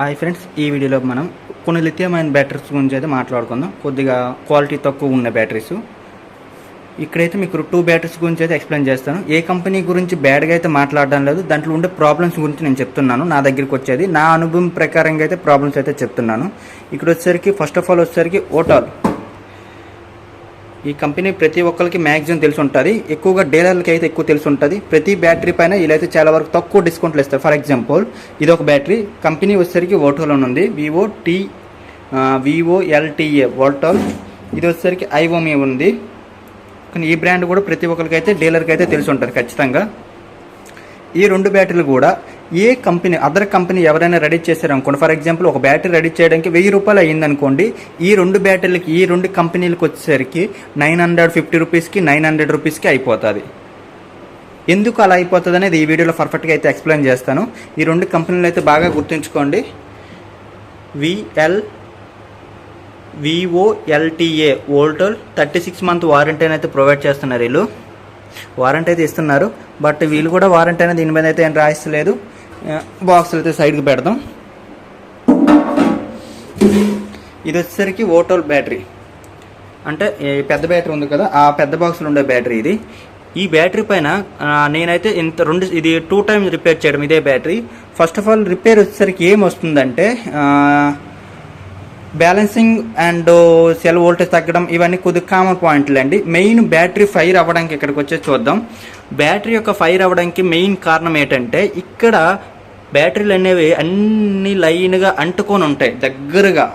Hi friends ఈ వీడియోలో మనం కొన్ని లిథియం అయిన బ్యాటరీస్ గురించి అయితే మాట్లాడుకుందాం. కొద్దిగా క్వాలిటీ తక్కువ ఉన్న బ్యాటరీస్ ఇక్కడైతే మీకు టూ బ్యాటరీస్ గురించి అయితే ఎక్స్ప్లెయిన్ చేస్తాను. ఏ కంపెనీ గురించి బ్యాడ్గా అయితే మాట్లాడడం లేదు దాంట్లో ఉండే ప్రాబ్లమ్స్ గురించి నేను చెప్తున్నాను. నా దగ్గరికి వచ్చేది నా అనుభవం ప్రకారంగా అయితే ప్రాబ్లమ్స్ అయితే చెప్తున్నాను. ఇక్కడ వచ్చేసరికి ఫస్ట్ ఆఫ్ ఆల్ వచ్చేసరికి ఓటాల్ ఈ కంపెనీ ప్రతి ఒక్కరికి మ్యాక్సిమం తెలిసి ఉంటుంది ఎక్కువగా డీలర్లకి అయితే ఎక్కువ తెలిసి ఉంటుంది ప్రతి బ్యాటరీ పైన వీళ్ళైతే చాలా వరకు తక్కువ డిస్కౌంట్లు ఇస్తారు. ఫర్ ఎగ్జాంపుల్ ఇది ఒక బ్యాటరీ. కంపెనీ వచ్చేసరికి ఓటోలో ఉంది. వివో టీ వివో ఎల్టీఏ ఓటోల్ ఇది వచ్చేసరికి ఐఓమి ఉంది. కానీ ఈ బ్రాండ్ కూడా ప్రతి ఒక్కరికి అయితే డీలర్కి అయితే తెలిసి ఉంటుంది ఖచ్చితంగా. ఈ రెండు బ్యాటరీలు కూడా ఏ కంపెనీ అదర్ కంపెనీ ఎవరైనా రెడీ చేశారనుకోండి ఫర్ ఎగ్జాంపుల్ ఒక బ్యాటరీ రెడీ చేయడానికి వెయ్యి రూపాయలు అయ్యిందనుకోండి ఈ రెండు బ్యాటరీలకి ఈ రెండు కంపెనీలకు వచ్చేసరికి నైన్ హండ్రెడ్ ఫిఫ్టీ రూపీస్కి నైన్ హండ్రెడ్ రూపీస్కి అయిపోతుంది. ఎందుకు అలా అయిపోతుంది అనేది ఈ వీడియోలో పర్ఫెక్ట్గా అయితే ఎక్స్ప్లెయిన్ చేస్తాను. ఈ రెండు కంపెనీలు అయితే బాగా గుర్తుంచుకోండి. విఎల్ విఓఎల్టీఏ వోల్టోల్ థర్టీ సిక్స్ మంత్ వారంటీ అయితే ప్రొవైడ్ చేస్తున్నారు వీళ్ళు. వారంటీ అయితే ఇస్తున్నారు బట్ వీళ్ళు కూడా వారంటీ అనేది దీని మీద అయితే ఏం రాయిస్తలేదు. బాక్సులు అయితే సైడ్కి పెడదాం. ఇది వచ్చేసరికి ఓటోల్ బ్యాటరీ. అంటే పెద్ద బ్యాటరీ ఉంది కదా ఆ పెద్ద బాక్స్లో ఉండే బ్యాటరీ ఇది. ఈ బ్యాటరీ పైన నేనైతే ఇంత రెండు ఇది టూ టైమ్స్ రిపేర్ చేయడం ఇదే battery. First of all repair వచ్చేసరికి ఏం వస్తుందంటే బ్యాలెన్సింగ్ అండ్ సెల్ వోల్టేజ్ తగ్గడం ఇవన్నీ కొద్దిగా కామన్ పాయింట్లు అండి. మెయిన్ బ్యాటరీ ఫైర్ అవ్వడానికి ఇక్కడికి వచ్చే చూద్దాం. బ్యాటరీ యొక్క ఫైర్ అవ్వడానికి మెయిన్ కారణం ఏంటంటే ఇక్కడ బ్యాటరీలు అనేవి అన్ని లైన్గా అంటుకొని ఉంటాయి దగ్గరగా.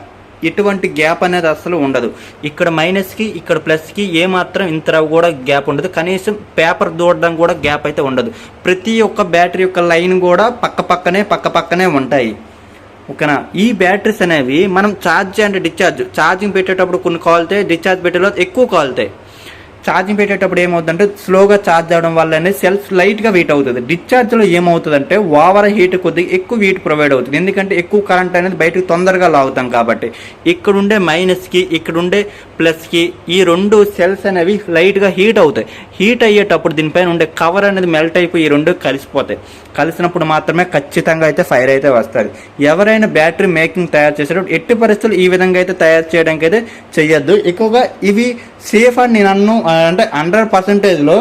ఎటువంటి గ్యాప్ అనేది అసలు ఉండదు. ఇక్కడ మైనస్కి ఇక్కడ ప్లస్కి ఏమాత్రం ఇంత కూడా గ్యాప్ ఉండదు. కనీసం పేపర్ దూడడం కూడా గ్యాప్ అయితే ఉండదు. ప్రతి ఒక్క బ్యాటరీ యొక్క లైన్ కూడా పక్క పక్కనే పక్క పక్కనే ఉంటాయి. ఓకేనా? ఈ బ్యాటరీస్ అనేవి మనం ఛార్జ్ అండ్ డిశ్చార్జ్ ఛార్జింగ్ పెట్టేటప్పుడు కొన్ని కాలుతాయి డిశ్చార్జ్ పెట్టేలో ఎక్కువ కాలుతాయి ఛార్జింగ్ పెట్టేటప్పుడు ఏమవుతుందంటే స్లోగా ఛార్జ్ అవడం వల్లనే సెల్ఫ్ లైట్గా హీట్ అవుతుంది. డిశ్చార్జ్లో ఏమవుతుందంటే ఓవర్ హీట్ కొద్దిగా ఎక్కువ హీట్ ప్రొవైడ్ అవుతుంది. ఎందుకంటే ఎక్కువ కరెంట్ అనేది బయటకు తొందరగా లాగుతాం కాబట్టి. ఇక్కడుండే మైనస్కి ఇక్కడుండే ప్లస్కి ఈ రెండు సెల్స్ అనేవి లైట్గా హీట్ అవుతాయి. హీట్ అయ్యేటప్పుడు దీనిపైన ఉండే కవర్ అనేది మెల్ట్ అయిపోయి ఈ రెండు కలిసిపోతాయి. కలిసినప్పుడు మాత్రమే ఖచ్చితంగా అయితే ఫైర్ అయితే వస్తుంది. ఎవరైనా బ్యాటరీ మేకింగ్ తయారు చేసేటప్పుడు ఎట్టి పరిస్థితులు ఈ విధంగా అయితే తయారు చేయడానికి అయితే చెయ్యొద్దు. ఎక్కువగా ఇవి సేఫ్ అని నేను అన్ను అంటే హండ్రెడ్ పర్సెంటేజ్లో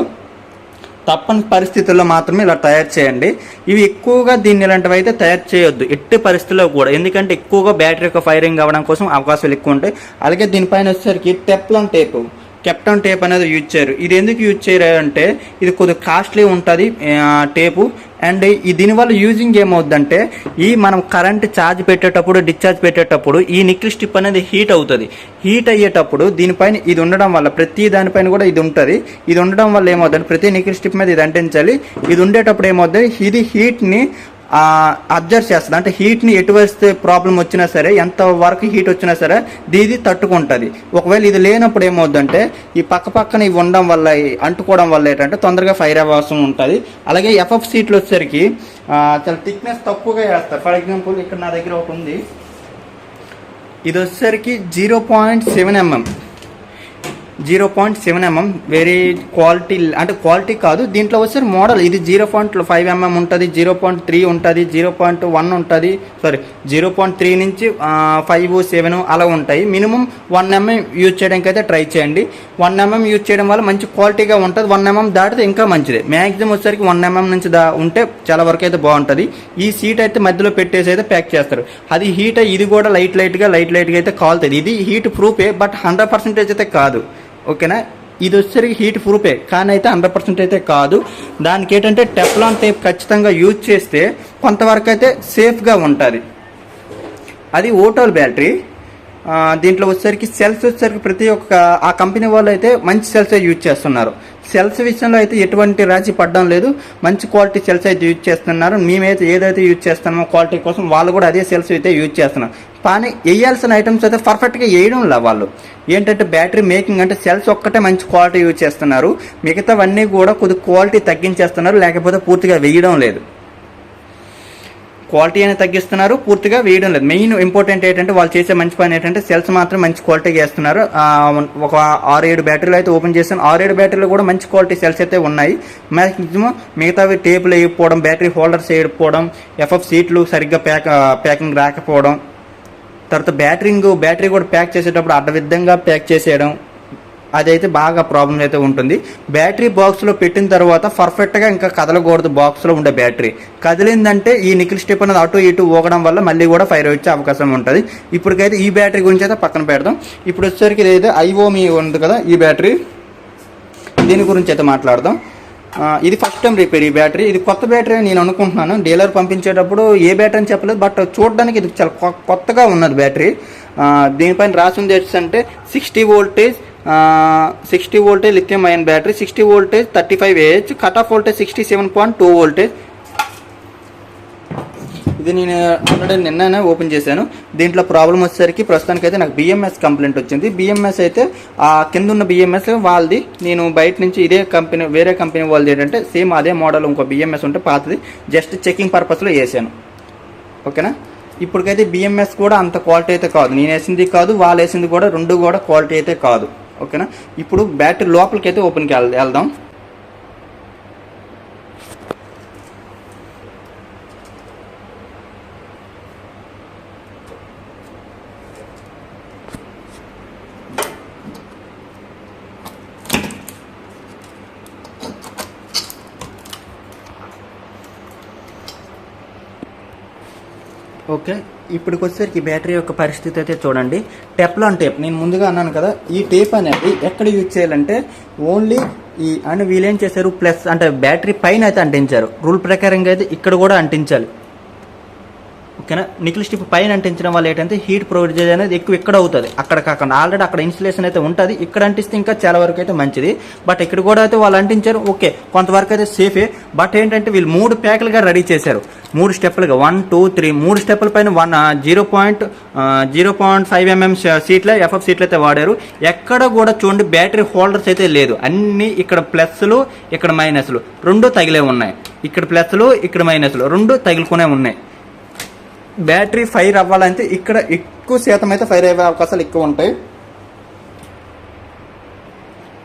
తప్పని పరిస్థితుల్లో మాత్రమే ఇలా తయారు చేయండి. ఇవి ఎక్కువగా దీన్ని ఇలాంటివి అయితే తయారు చేయొద్దు. ఎట్టి పరిస్థితుల్లో కూడా. ఎందుకంటే ఎక్కువగా బ్యాటరీ యొక్క ఫైరింగ్ అవ్వడం కోసం అవకాశాలు ఎక్కువ ఉంటాయి. అలాగే దీనిపైన వచ్చేసరికి టెప్లాన్ టేపు. కెప్టన్ టేప్ అనేది యూజ్ చేయరు. ఇది ఎందుకు యూజ్ చేయరు అంటే ఇది కొద్దిగా కాస్ట్లీ ఉంటుంది టేపు. అండ్ ఈ దీనివల్ల యూజింగ్ ఏమవుద్దంటే ఈ మనం కరెంట్ ఛార్జ్ పెట్టేటప్పుడు డిశ్చార్జ్ పెట్టేటప్పుడు ఈ నిక్కిల్ స్టిప్ అనేది హీట్ అవుతుంది. హీట్ అయ్యేటప్పుడు దీనిపైన ఇది ఉండడం వల్ల ప్రతి దానిపైన కూడా ఇది ఉంటుంది. ఇది ఉండడం వల్ల ఏమవుతుంది ప్రతి నిక్కిల్ స్టిప్ మీద ఇది అంటించాలి. ఇది ఉండేటప్పుడు ఏమవుతుంది ఇది హీట్ని అబ్జర్వ్ చేస్తుంది. అంటే హీట్ని ఎటు వేస్తే ప్రాబ్లం వచ్చినా సరే ఎంత వరకు హీట్ వచ్చినా సరే ఇది తట్టుకుంటుంది. ఒకవేళ ఇది లేనప్పుడు ఏమవుద్దంటే ఈ పక్క పక్కన ఇవి ఉండడం వల్ల అంటుకోవడం వల్ల ఏంటంటే తొందరగా ఫైర్ అవ్వాల్సి ఉంటుంది. అలాగే ఎఫ్ఎఫ్ సీట్లు వచ్చేసరికి చాలా థిక్నెస్ తక్కువగా వేస్తారు. ఫర్ ఎగ్జాంపుల్ ఇక్కడ నా దగ్గర ఒకటి ఉంది. ఇది వచ్చేసరికి zero point seven mm zero point seven mm very quality అంటే క్వాలిటీ కాదు దీంట్లో వచ్చే మోడల్ ఇది zero point five mm mm ఉంటుంది జీరో పాయింట్ త్రీ ఉంటుంది జీరో పాయింట్ వన్ ఉంటుంది సారీ జీరో పాయింట్ త్రీ నుంచి ఫైవ్ సెవెన్ అలా ఉంటాయి. మినిమం వన్ ఎంఎం యూజ్ చేయడానికి అయితే ట్రై చేయండి. వన్ ఎంఎం యూజ్ చేయడం వల్ల మంచి క్వాలిటీగా ఉంటుంది. వన్ ఎంఎం దాటితే ఇంకా మంచిది. మ్యాక్సిమం వచ్చేసరికి వన్ ఎంఎం mm నుంచి దా ఉంటే చాలా వరకు అయితే బాగుంటుంది. ఈ సీట్ అయితే మధ్యలో పెట్టేసి అయితే ప్యాక్ చేస్తారు. అది హీట్ ఇది కూడా లైట్ లైట్గా లైట్ లైట్గా అయితే కాలుతుంది. ఇది హీట్ ప్రూఫే బట్ హండ్రెడ్ పర్సెంటేజ్ అయితే కాదు. ఓకేనా? ఇది వచ్చేసరికి హీట్ ప్రూఫే. కానీ అయితే హండ్రెడ్ పర్సెంట్ అయితే కాదు. దానికి ఏంటంటే టెఫ్లాన్ టేప్ ఖచ్చితంగా యూజ్ చేస్తే కొంతవరకు అయితే సేఫ్గా ఉంటుంది. అది ఓటోల్ బ్యాటరీ. దీంట్లో వచ్చేసరికి సెల్స్ వచ్చేసరికి ప్రతి ఒక్క ఆ కంపెనీ వాళ్ళు అయితే మంచి సెల్స్ యూజ్ చేస్తున్నారు. సెల్స్ విషయంలో అయితే ఎటువంటి రాజీ పడడం లేదు. మంచి క్వాలిటీ సెల్స్ అయితే యూజ్ చేస్తున్నారు. మేమైతే ఏదైతే యూజ్ చేస్తున్నామో క్వాలిటీ కోసం వాళ్ళు కూడా అదే సెల్స్ అయితే యూజ్ చేస్తున్నారు. కానీ వేయాల్సిన ఐటమ్స్ అయితే పర్ఫెక్ట్గా వేయడం లే వాళ్ళు. ఏంటంటే బ్యాటరీ మేకింగ్ అంటే సెల్స్ ఒక్కటే మంచి క్వాలిటీ యూజ్ చేస్తున్నారు. మిగతావన్నీ కూడా కొద్ది క్వాలిటీ తగ్గించేస్తున్నారు. లేకపోతే పూర్తిగా వేయడం లేదు. క్వాలిటీ అనేది తగ్గిస్తున్నారు. పూర్తిగా వేయడం లేదు. మెయిన్ ఇంపార్టెంట్ ఏంటంటే వాళ్ళు చేసే మంచి పని ఏంటంటే సెల్స్ మాత్రం మంచి క్వాలిటీ వేస్తున్నారు ఒక ఆరు ఏడు బ్యాటరీలు అయితే ఓపెన్ చేస్తాను ఆరు ఏడు బ్యాటరీలు కూడా మంచి క్వాలిటీ సెల్స్ అయితే ఉన్నాయి. మ్యాక్సిమం మిగతావి టేపులు వేయకపోవడం బ్యాటరీ హోల్డర్స్ వేయకపోవడం ఎఫ్ఎఫ్ సీట్లు సరిగ్గా ప్యాక్ ప్యాకింగ్ రాకపోవడం తర్వాత బ్యాటరింగ్ బ్యాటరీ కూడా ప్యాక్ చేసేటప్పుడు అడ్డవిధంగా ప్యాక్ చేసేయడం అదైతే బాగా ప్రాబ్లం అయితే ఉంటుంది. బ్యాటరీ బాక్స్లో పెట్టిన తర్వాత పర్ఫెక్ట్గా ఇంకా కదలకూడదు బాక్స్లో ఉండే బ్యాటరీ కదిలిందంటే ఈ నికిల్ స్టెప్ అనేది అటు ఇటు ఊగడం వల్ల మళ్ళీ కూడా ఫైర్ వచ్చే అవకాశం ఉంటుంది. ఇప్పటికైతే ఈ బ్యాటరీ గురించి అయితే పక్కన పెడదాం. ఇప్పుడు వచ్చేసరికి ఇదైతే ఐఓమి ఉంది కదా ఈ బ్యాటరీ దీని గురించి అయితే మాట్లాడదాం. ఇది ఫస్ట్ టైం రిపేర్ ఈ బ్యాటరీ ఇది కొత్త బ్యాటరీ అని నేను అనుకుంటున్నాను. డీలర్ పంపించేటప్పుడు ఏ బ్యాటరీ అని చెప్పలేదు. బట్ చూడడానికి ఇది చాలా కొ- కొత్తగా ఉన్నది బ్యాటరీ దీనిపైన రాసింది ఏంటంటే sixty voltage sixty voltage lithium ion battery sixty voltage thirty five AH cut off voltage sixty seven point two voltage ఇది నేను ఆల్రెడీ నిన్ననే ఓపెన్ చేశాను. దీంట్లో ప్రాబ్లం వచ్చేసరికి ప్రస్తుతానికి అయితే నాకు బిఎంఎస్ కంప్లైంట్ వచ్చింది. బిఎంఎస్ అయితే ఆ కింద ఉన్న బిఎంఎస్ వాళ్ళది. నేను బయట నుంచి ఇదే కంపెనీ వేరే కంపెనీ వాళ్ళది ఏంటంటే సేమ్ అదే మోడల్ ఇంకో బిఎంఎస్ ఉంటే పాతది. జస్ట్ చెకింగ్ పర్పస్లో వేసాను. ఓకేనా ఇప్పటికైతే బిఎంఎస్ కూడా అంత క్వాలిటీ అయితే కాదు. నేను వేసింది కాదు వాళ్ళు వేసింది కూడా రెండు కూడా క్వాలిటీ అయితే కాదు. ఓకేనా? ఇప్పుడు బ్యాటరీ లోపలికి అయితే ఓపెన్కి వెళ్ వెళ్దాం. ఓకే. ఇప్పటికి వచ్చేసరికి బ్యాటరీ యొక్క పరిస్థితి అయితే చూడండి. Teflon tape. నేను ముందుగా అన్నాను కదా ఈ టేప్ అనేది ఎక్కడ యూజ్ చేయాలంటే ఓన్లీ ఈ అని వీళ్ళేం చేశారు ప్లస్ అంటే బ్యాటరీ పైన అయితే అంటించారు. రూల్ ప్రకారంగా అయితే ఇక్కడ కూడా అంటించాలి. ఓకేనా? నికిల్ స్టిప్ పైన అంటించడం వల్ల ఏంటంటే హీట్ ప్రొడ్యూస్ అనేది ఎక్కువ ఇక్కడ అవుతుంది. అక్కడ కాకుండా ఆల్రెడీ అక్కడ ఇన్సులేషన్ అయితే ఉంటుంది. ఇక్కడ అంటిస్తే ఇంకా చాలా వరకు అయితే మంచిది. బట్ ఇక్కడ కూడా అయితే వాళ్ళు అంటించారు. ఓకే కొంతవరకు అయితే సేఫే బట్ ఏంటంటే వీళ్ళు మూడు ప్యాకులుగా రెడీ చేశారు. మూడు స్టెప్లుగా వన్ టూ త్రీ మూడు స్టెప్పుల పైన one zero point zero point five mm సీట్ల ఎఫ్ఎఫ్ సీట్లు అయితే వాడారు. ఎక్కడ కూడా చూడండి బ్యాటరీ హోల్డర్స్ అయితే లేదు. అన్ని ఇక్కడ ప్లస్లు ఇక్కడ మైనస్లు రెండు తగిలే ఉన్నాయి. ఇక్కడ ప్లస్లు ఇక్కడ మైనస్లు రెండు తగులుకునే ఉన్నాయి. బ్యాటరీ ఫైర్ అవ్వాలంటే ఇక్కడ ఎక్కువ శాతం అయితే ఫైర్ అయ్యే అవకాశాలు ఎక్కువ ఉంటాయి.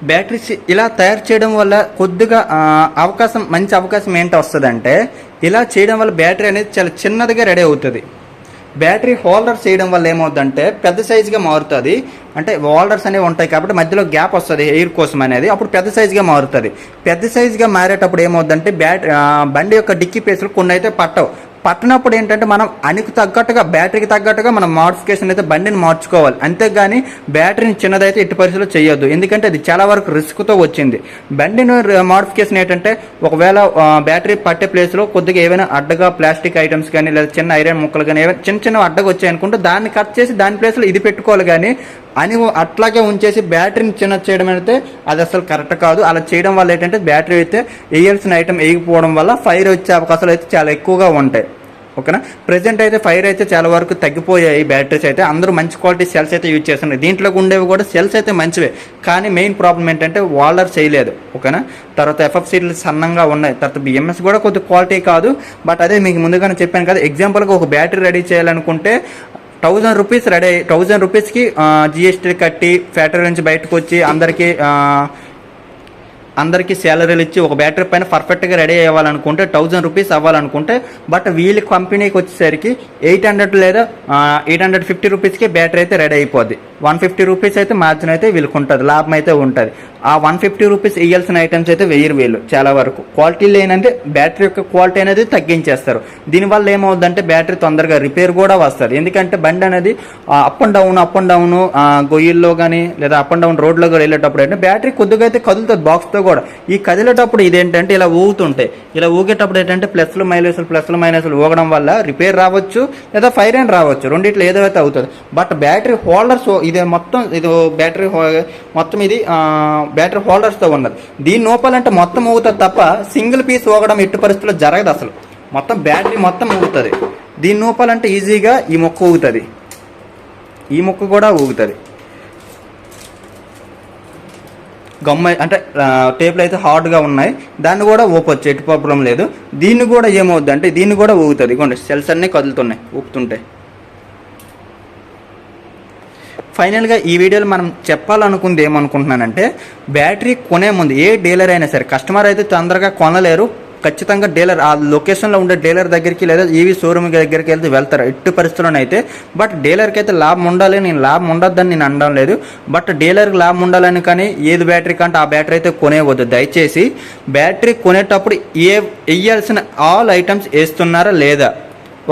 బ్యాటరీస్ ఇలా తయారు చేయడం వల్ల కొద్దిగా అవకాశం మంచి అవకాశం ఏంటి వస్తుందంటే ఇలా చేయడం వల్ల బ్యాటరీ అనేది చాలా చిన్నదిగా రెడీ అవుతుంది. బ్యాటరీ హోల్డర్స్ చేయడం వల్ల ఏమవుతుందంటే పెద్ద సైజుగా మారుతుంది. అంటే హోల్డర్స్ అనేవి ఉంటాయి కాబట్టి మధ్యలో గ్యాప్ వస్తుంది ఎయిర్ కోసం అనేది. అప్పుడు పెద్ద సైజుగా మారుతుంది. పెద్ద సైజుగా మారేటప్పుడు ఏమవుతుందంటే బ్యాటరీ బండి యొక్క డిక్కీ పేసులు కొన్ని అయితే పట్టవు. పట్టినప్పుడు ఏంటంటే మనం అనికి తగ్గట్టుగా బ్యాటరీకి తగ్గట్టుగా మనం మాడిఫికేషన్ అయితే బండిని మార్చుకోవాలి. అంతేగాని బ్యాటరీని చిన్నదైతే ఎట్టి పరిస్థితుల్లో చేయొద్దు. ఎందుకంటే అది చాలా వరకు రిస్క్తో వచ్చింది. బండిని మాడిఫికేషన్ ఏంటంటే ఒకవేళ బ్యాటరీ పట్టే ప్లేస్లో కొద్దిగా ఏమైనా అడ్డగా ప్లాస్టిక్ ఐటమ్స్ కానీ లేదా చిన్న ఐరన్ ముక్కలు కానీ ఏమైనా చిన్న చిన్న అడ్డగా వచ్చాయనుకుంటే దాన్ని కట్ చేసి దాని ప్లేస్లో ఇది పెట్టుకోవాలి. కానీ అని అట్లాగే ఉంచేసి బ్యాటరీని చిన్న చేయడం అయితే అది అసలు కరెక్ట్ కాదు. అలా చేయడం వల్ల ఏంటంటే బ్యాటరీ అయితే వేయాల్సిన ఐటమ్ వేయకపోవడం వల్ల ఫైర్ వచ్చే అవకాశాలు అయితే చాలా ఎక్కువగా ఉంటాయి. ఓకేనా? ప్రజెంట్ అయితే ఫైర్ అయితే చాలా వరకు తగ్గిపోయాయి బ్యాటరీస్ అయితే. అందరూ మంచి క్వాలిటీ సెల్స్ అయితే యూజ్ చేస్తున్నారు. దీంట్లో ఉండేవి కూడా సెల్స్ అయితే మంచివే. కానీ మెయిన్ ప్రాబ్లం ఏంటంటే వాలర్ చేయలేదు. ఓకేనా? తర్వాత ఎఫ్ఎఫ్ సీట్లు సన్నంగా ఉన్నాయి. తర్వాత బిఎంఎస్ కూడా కొద్ది క్వాలిటీ కాదు. బట్ అదే మీకు ముందుగానే చెప్పాను కదా ఎగ్జాంపుల్గా ఒక బ్యాటరీ రెడీ చేయాలనుకుంటే థౌజండ్ రూపీస్ రెడీ థౌజండ్ రూపీస్కి జిఎస్టీ కట్టి ఫ్యాక్టరీ నుంచి బయటకు వచ్చి అందరికీ అందరికీ శాలరీలు ఇచ్చి ఒక బ్యాటరీ పైన పర్ఫెక్ట్గా రెడీ అవ్వాలనుకుంటే థౌజండ్ రూపీస్ అవ్వాలనుకుంటే బట్ వీళ్ళ కంపెనీకి వచ్చేసరికి ఎయిట్ హండ్రెడ్ లేదా ఎయిట్ హండ్రెడ్ ఫిఫ్టీ రూపీస్కి బ్యాటరీ అయితే రెడీ అయిపోద్ది. వన్ ఫిఫ్టీ రూపీస్ అయితే మార్జిన్ అయితే వీళ్ళకి ఉంటుంది లాభం అయితే ఉంటుంది. ఆ వన్ ఫిఫ్టీ రూపీస్ వేయాల్సిన ఐటమ్స్ అయితే వెయ్యి వేలు చాలా వరకు. క్వాలిటీ లేనంటే బ్యాటరీ యొక్క క్వాలిటీ అనేది తగ్గించేస్తారు. దీనివల్ల ఏమవుతుందంటే బ్యాటరీ తొందరగా రిపేర్ కూడా వస్తుంది. ఎందుకంటే బండి అనేది up and down up and down గొయ్యిల్లో కానీ లేదా అప్ అండ్ డౌన్ రోడ్లో కూడా వెళ్ళేటప్పుడు అంటే బ్యాటరీ కొద్దిగా అయితే కదులుతుంది బాక్స్తో కూడా. ఈ కదిలేటప్పుడు ఇదేంటంటే ఇలా ఊగుతుంటాయి. ఇలా ఊగేటప్పుడు ఏంటంటే ప్లస్లు మైనస్లు ప్లస్లు మైనస్లు ఊగడం వల్ల రిపేర్ రావచ్చు లేదా ఫైర్ అండ్ రావచ్చు. రెండిట్లో ఏదో అయితే అవుతుంది. బట్ బ్యాటరీ హోల్డర్స్ ఇదే మొత్తం ఇది బ్యాటరీ మొత్తం ఇది బ్యాటరీ హోల్డర్స్తో ఉన్నది. దీని లోపాలంటే మొత్తం ఊగుతుంది తప్ప సింగిల్ పీస్ ఊగడం ఎట్టి పరిస్థితుల్లో జరగదు అసలు. మొత్తం బ్యాటరీ మొత్తం ఊగుతుంది. దీని లోపాలంటే ఈజీగా ఈ మొక్క ఊగుతుంది. ఈ మొక్క కూడా ఊగుతుంది. గమ్మ అంటే టేపులు అయితే హార్డ్గా ఉన్నాయి. దాన్ని కూడా ఊపొచ్చు ఎటు ప్రాబ్లం లేదు. దీన్ని కూడా ఏమవుద్ది అంటే దీన్ని కూడా ఊగుతుంది. ఇగోండి సెల్స్ అన్నీ కదులుతున్నాయి ఊపుతుంటే. ఫైనల్గా ఈ వీడియోలో మనం చెప్పాలనుకుంది ఏమనుకుంటున్నానంటే బ్యాటరీ కొనే ముందు ఏ డీలర్ అయినా సరే కస్టమర్ అయితే తొందరగా కొనలేరు. ఖచ్చితంగా డీలర్ ఆ లొకేషన్లో ఉండే డీలర్ దగ్గరికి లేదా ఈవీ షోరూమ్ దగ్గరికి వెళ్తే వెళ్తారు ఎట్టి పరిస్థితుల్లో అయితే. బట్ డీలర్కి అయితే లాభం ఉండాలి నేను లాభం ఉండొద్దని నేను అనడం లేదు. బట్ డీలర్కి లాభం ఉండాలని కానీ ఏది బ్యాటరీ కంటే ఆ బ్యాటరీ అయితే కొనేవద్దు దయచేసి బ్యాటరీ కొనేటప్పుడు ఏ వేయాల్సిన ఆల్ ఐటమ్స్ వేస్తున్నారా లేదా?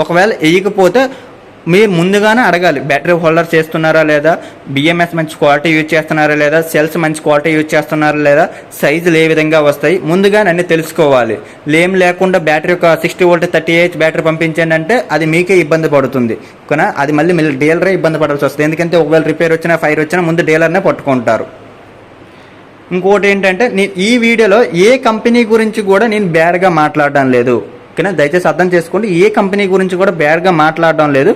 ఒకవేళ వేయకపోతే మీరు ముందుగానే అడగాలి. బ్యాటరీ హోల్డర్ చేస్తున్నారా లేదా? బిఎంఎస్ మంచి క్వాలిటీ యూజ్ చేస్తున్నారా లేదా? సెల్స్ మంచి క్వాలిటీ యూజ్ చేస్తున్నారా లేదా? సైజులు ఏ విధంగా వస్తాయి? ముందుగానే అన్ని తెలుసుకోవాలి. లేం లేకుండా బ్యాటరీ ఒక sixty volt thirty eight battery పంపించండి అంటే అది మీకే ఇబ్బంది పడుతుంది. కానీ అది మళ్ళీ మళ్ళీ డీలరే ఇబ్బంది పడాల్సి వస్తుంది. ఎందుకంటే ఒకవేళ రిపేర్ వచ్చినా ఫైర్ వచ్చినా ముందు డీలర్నే పట్టుకుంటారు. ఇంకోటి ఏంటంటే నేను ఈ వీడియోలో ఏ కంపెనీ గురించి కూడా నేను బ్యాడ్గా మాట్లాడడం లేదు. ఓకేనా దయచేసి అర్థం చేసుకోండి. ఏ కంపెనీ గురించి కూడా బ్యాడ్గా మాట్లాడడం లేదు.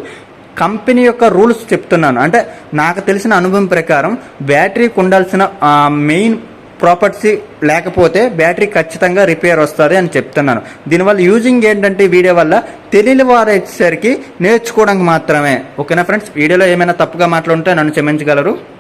కంపెనీ యొక్క రూల్స్ చెప్తున్నాను. అంటే నాకు తెలిసిన అనుభవం ప్రకారం బ్యాటరీకి ఉండాల్సిన మెయిన్ ప్రాపర్టీ లేకపోతే బ్యాటరీ ఖచ్చితంగా రిపేర్ వస్తుంది అని చెప్తున్నాను. దీనివల్ల యూజింగ్ ఏంటంటే వీడియో వల్ల తెలియని వారు వచ్చేసరికి నేర్చుకోవడానికి మాత్రమే. ఓకేనా ఫ్రెండ్స్? వీడియోలో ఏమైనా తప్పుగా మాట్లాడుంటే నన్ను క్షమించగలరు.